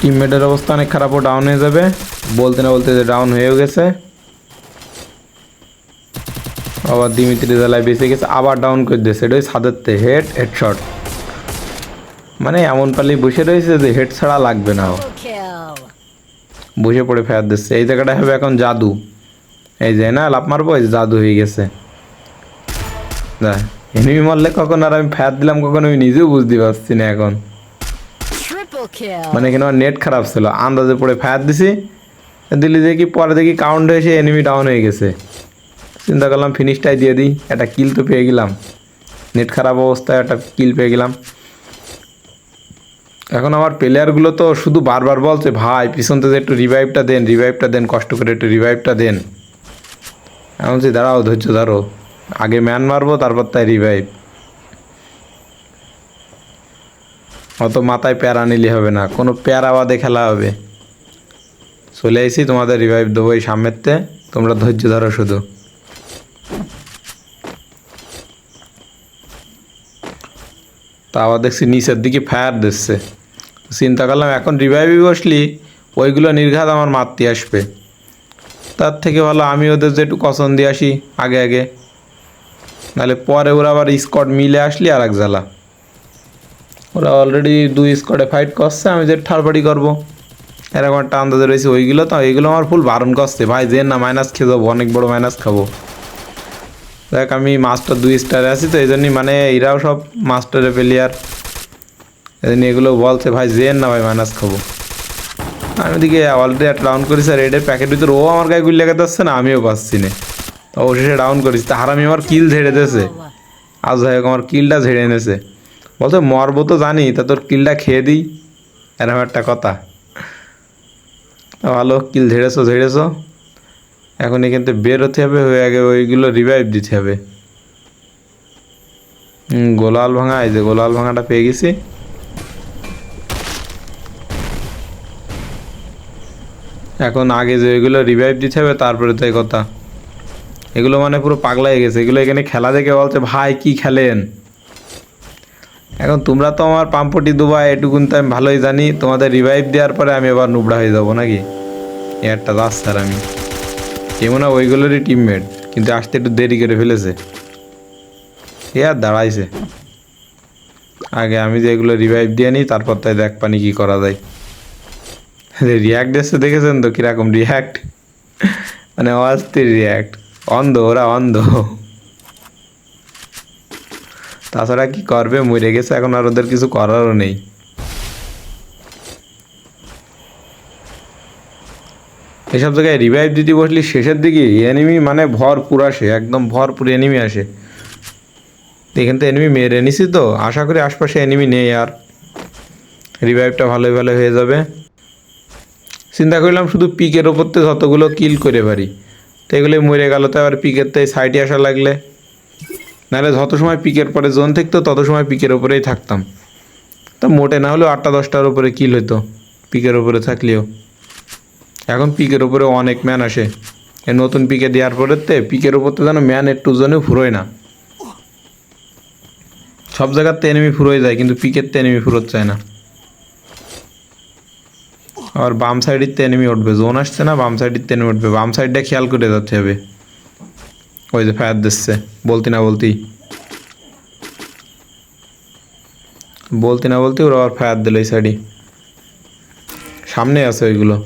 টিমমেটের অবস্থা অনেক খারাপ ও ডাউন হয়ে যাবে। বলতে না বলতে ডাউন হয়েও গেছে। আবার দিমিত্রি জেলায় বেঁচে গেছে আবার ডাউন করে দিয়েছে। এটা ওই ছাদেরতে হেড হেডশট মানে এমন পালি বসে রয়েছে যে হেড ছাড়া লাগবে না। বসে পড়ে ফেয়ার দিচ্ছে। এই জায়গাটা হবে এখন জাদু। এই যে না লাভ মারবো এই জাদু হয়ে গেছে। এনিমি মারলে কখন আর আমি ফেয়ার দিলাম কখন আমি নিজেও বুঝতে পারছি না এখন. মানে আমার নেট খারাপ ছিল। আন্দাজে পড়ে ফায়ার দিছি। দিল্লি দেখি, পরে দেখি কাউন্ট হয়েছে এনিমি ডাউন হয়ে গেছে। চিন্তা করলাম ফিনিশটাই দিয়ে দিই। একটা কিল তো পেয়ে গেলাম। নেট খারাপ অবস্থায় একটা কিল পেয়ে গেলাম। এখন আমার প্লেয়ারগুলো তো শুধু বারবার বলছে, ভাই, পিছন থেকে একটু রিভাইভটা দেন রিভাইভটা দেন, কষ্ট করে একটু রিভাইভটা দেন। এমন দাঁড়াও, ধৈর্য ধরো। আগে ম্যান মারবো, তারপর তাই রিভাইভ অত মাথায় প্যারা নিলে হবে না, কোনো প্যারা বাদে খেলা হবে। চলে এসি তোমাদের রিভাইভ দেবো এই সামনেতে তোমরা ধৈর্য ধরো শুধু। তা আবার দেখছি নিচের দিকে ফায়ার দিচ্ছে। চিন্তা করলাম, এখন রিভাইভে বসলি, ওইগুলো নির্ঘাত আমার মারতে আসবে। তার থেকে ভালো আমি ওদের যে একটু কসন দিয়ে আসি, আগে আগে। নাহলে পরে ওরা আবার স্কট মিলে আসলি আর এক জ্বালা। ওরা অলরেডি দুই স্কোয়াডে ফাইট করছে, আমি যে ঠারপাটি করব। এরকম একটা আন্দাজে রয়েছে, ওইগুলো তো এইগুলো আমার ফুল বারণ করছে। ভাই, যে না মাইনাস খেয়ে যাব, অনেক বড় মাইনাস খাব। দেখ, আমি মাস্টার দুই স্টারে আছি তো, এই জন্যই মানে এরাও সব মাস্টারে প্লেয়ার এই জন্য এগুলো বলছে, ভাই জেন না ভাই মাইনাস খাব। আমি ওদিকে অলরেডি একটা ডাউন করেছি, আর রেডের প্যাকেট ভিতরে ও আমার গায়ে গুলি লাগাতে আসছে না, আমিও পাচ্ছি না। অবশেষে ডাউন করিস তা হারামি আমার কিল ঝেড়ে দিয়েছে। আজ হোক, আমার কিলটা ঝেড়ে এনেছে। বলছে মরবো তো জানি, তা তোর কিলটা খেয়ে দিই। এরকম একটা কথা। তা ভালো, কিল ঝেড়েছো ঝেড়েছো। এখন এখান থেকে বের হতে হবে, হয়ে আগে ওইগুলো রিভাইভ দিতে হবে। গোলাল ভাঙা, এই যে গোলাল ভাঙাটা পেয়ে গেছি। এখন আগে যে ওইগুলো রিভাইভ দিতে হবে, তারপরে তাই কথা। এগুলো মানে পুরো পাগলা হয়ে গেছে। এগুলো এখানে খেলা দেখে বলছে, ভাই, কি খেলেন? এখন তোমরা তো আমার পাম্পটি দুবাই, এটুকুন তো আমি ভালোই জানি। তোমাদের রিভাইভ দেওয়ার পরে আমি এবার নুবড়া হয়ে যাব নাকি? একটা রাস্তার আমি। কেমন ওইগুলোরই টিমমেট কিন্তু আসতে একটু দেরি করে ফেলেছে। এ আর দাঁড়াইছে। আগে আমি যে এগুলো রিভাইভ দিয়ে নিই, তারপর তাই দেখ পানি কী করা যায়। রিয়াক্ট এসে দেখেছেন তো কীরকম রিয়াক্ট মানে অস্থির রিয়াক্ট অন্ধ, ওরা অন্ধ। তাছাড়া কি করবে? মরে গেছে, এখন আর ওদের কিছু করারও নেই। এসব জায়গায় রিভাইভ দিতে বসলি শেষের দিকে এনিমি মানে ভরপুর আসে, একদম ভরপুর এনিমি আসে। এখান থেকে এনিমি মেরে নিছি তো, আশা করি আশপাশে এনিমি নেই আর। রিভাইভটা ভালোই ভালো হয়ে যাবে। চিন্তা করলাম শুধু পিকের ওপর থেকে যতগুলো কিল করে পারি। তো এগুলো মরে গেল, তো আবার পিকের থেকে সাইডে আসা লাগলে। নাহলে যত সময় পিকের পরে জোন থাকতো, তত সময় পিকের ওপরেই থাকতাম। তা মোটে না হলেও আটটা, দশটার উপরে কিল হতো পিকের ওপরে থাকলেও। এখন পিকের ওপরে অনেক ম্যান আসে। নতুন পিকে দেওয়ার পরেতে পিকের ওপর তো যেন ম্যান একটু জনেও ফুরোয় না। সব জায়গাতে এনিমি ফুরোয় যায়, কিন্তু পিকের তো এনিমি ফুরোত চায় না। আবার বাম সাইডের তো এনিমি উঠবে। জোন আসছে না, বাম সাইডের তো এনিমি উঠবে। বাম সাইডটা খেয়াল করে যেতে হবে। ওই যে ফায়ার দিচ্ছে। বলতি না বলতি। বলতি না বলতি ওরা আবার ফায়ার দিল এই সাইডে সামনে আছে ওইগুলো।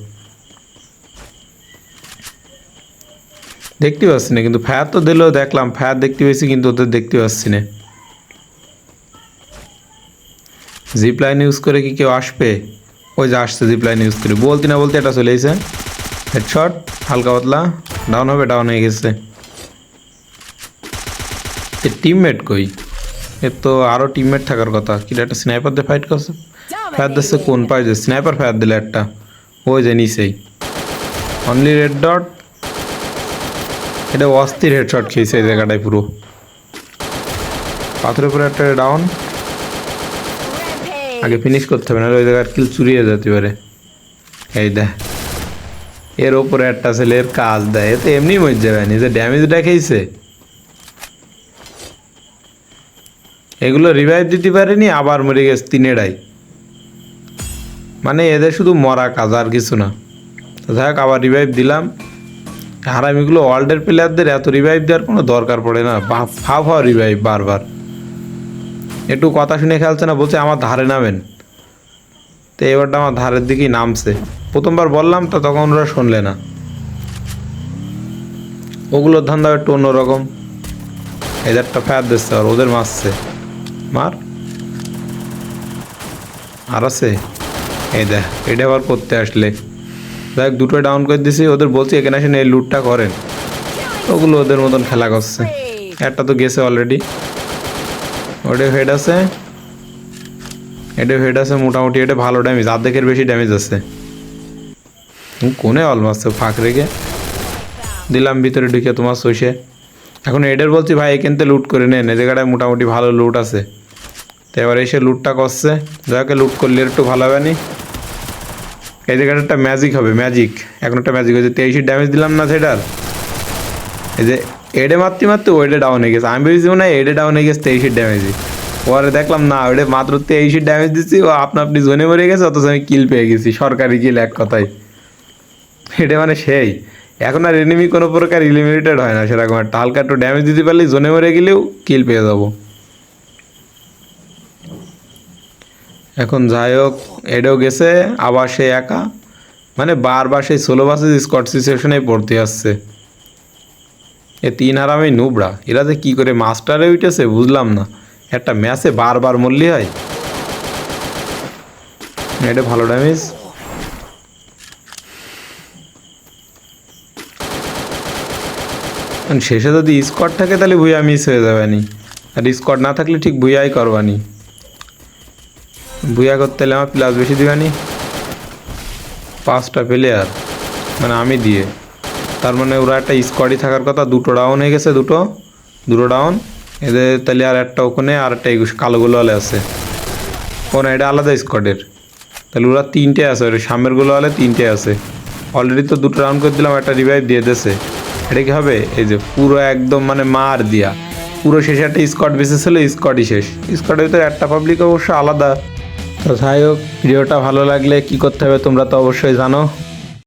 দেখতে পাচ্ছি না, কিন্তু ফায়ার তো দিলেও দেখলাম। ফায়ার দেখতে পেয়েছি, কিন্তু ওদের দেখতে পাচ্ছি না। জিপ লাইন ইউজ করে কি কেউ আসবে? ওই যে আসছে জিপ লাইন ইউজ করে। বলতে না বলতে এটা চলে এসে হেডশট হালকা পাতলা। ডাউন হবে ডাউন হয়ে গেছে। এর টিমমেট কই? এর তো আরও টিমমেট থাকার কথা। কি একটা স্নাইপার দিয়ে ফাইট করছে? ফায়ার দিচ্ছে কোন পাই যে? স্নাইপার ফায়ার দিলে একটা। ওই যে নিচেই। অনলি রেড ডট এটা অস্থির হেডশট খেয়েছে এই জায়গাটায় পুরো। পাথরের উপরে একটা ডাউন আগে ফিনিশ করতে হবে না ওই জায়গার কিল চুরিয়ে যেতে পারে। এই দেখ। এর ওপরে একটা ছেলের কাজ দেয়। এতে এমনি মরে যাবে যে ড্যামেজটা খেয়েছে এগুলো রিভাইভ দিতে পারেনি, আবার মরে গেছে তিনেরাই মানে এদের শুধু মরা কাজ, আর কিছু না। যাই হোক, আবার রিভাইভ দিলাম। হারামিগুলো ওয়ার্ল্ডের প্লেয়ারদের এত রিভাইভ দেওয়ার কোনো দরকার পড়ে না। ফাও ফাও রিভাইভ বারবার। একটু কথা শুনে খেলছে না, বলছে আমার ধারে নামেন। তো এবারটা আমার ধারের দিকেই নামছে। প্রথমবার বললাম, তো তখন ওরা শুনলে না। ওগুলোর ধান্দা একটু অন্যরকম। এদেরটা ফায়ার দিচ্ছে আর ওদের মারছে। মার। আর আছে? এই দেখ এটা আবার করতে আসলে। দেখ, দুটো ডাউন করে দিছি, ওদের বলছি এখানে আসেন এই লুটটা করেন। ওগুলো ওদের মতন খেলা করছে। একটা তো গেছে অলরেডি ওটা হেড আছে। এটা হেড আছে মোটামুটি, এটা ভালো ড্যামেজ অর্ধেকের বেশি ড্যামেজ আছে। কোনে অলমাস্ট ফাঁক রেখে। দিলাম, ভিতরে ঢুকে তোমার সইসে এখন এডের বলছি, ভাই, এখান থেকে লুট করে নেন এই জায়গাটায় মোটামুটি ভালো লুট আছে। তো এবার এসে লুটটা করছে। যাকে লুট করলে একটু ভালো হবে নি। এই জায়গাটা একটা ম্যাজিক হবে ম্যাজিক এখন একটা ম্যাজিক হয়েছে। তেইশে ড্যামেজ দিলাম না সেটার? এই যে এডে মারতে মারতে ওইডে ডাউন হয়ে গেছে। আমি ভেবেছি হয় এডে ডাউন হয়ে গেছে তেইশের ড্যামেজে পরে দেখলাম, না ওইটা মাত্র তেইশের ড্যামেজ দিচ্ছি ও আপনা আপনি জোনে মরে গেছে, অথচ আমি কিল পেয়ে গেছি। সরকারি কিল এক কথায়। এটা মানে সেই। এখন আর এনিমি কোনো প্রকার ইলিমিনেটেড হয় না, সেরকম একটা। হালকা একটু ড্যামেজ দিতে পারলে জোনে মরে গেলেও কিল পেয়ে যাব। এখন যাই হোক এটাও গেছে, আবার সে একা। মানে বারবার সেই ষোলো বাসে স্কট সিচুয়েশনে পড়তে আসছে এ তিন আর আমি নুবড়া এরা যে কী করে মাস্টারে উঠেছে বুঝলাম না। একটা ম্যাচে বারবার মরলি হয়। এটা ভালো ড্যামেজ শেষে যদি স্কট থাকে তাহলে ভুইয়া মিস হয়ে যাবে আর স্কট না থাকলে ঠিক ভুইয়াই করবানি। ভুইয়া করতে হলে আমার প্লাস বেশি দিবানি পাঁচটা প্লেয়ার মানে আমি দিয়ে। তার মানে ওরা একটা স্কোয়াডই থাকার কথা, দুটো ডাউন হয়ে গেছে, দুটো দুটো ডাউন এদের তাহলে আর একটা ওখানে আর একটা একুশ কালোগুলো হলে আছে। কোন এটা আলাদা স্কোয়াডের তাহলে ওরা তিনটে আছে ওর সামনেরগুলো হলে তিনটে আছে। অলরেডি তো দুটো রাউন্ড করে দিলাম, একটা রিভাইভ দিয়ে দিয়েছে এটা কি হবে? এই যে পুরো একদম মানে মার দিয়া। পুরো শেষে একটা স্কট বেসিস হলে স্কটই শেষ। স্কটের ভিতরে একটা পাবলিক অবশ্য আলাদা। তো যাই হোক ভিডিওটা ভালো লাগলে কি করতে হবে তোমরা তো অবশ্যই জানো।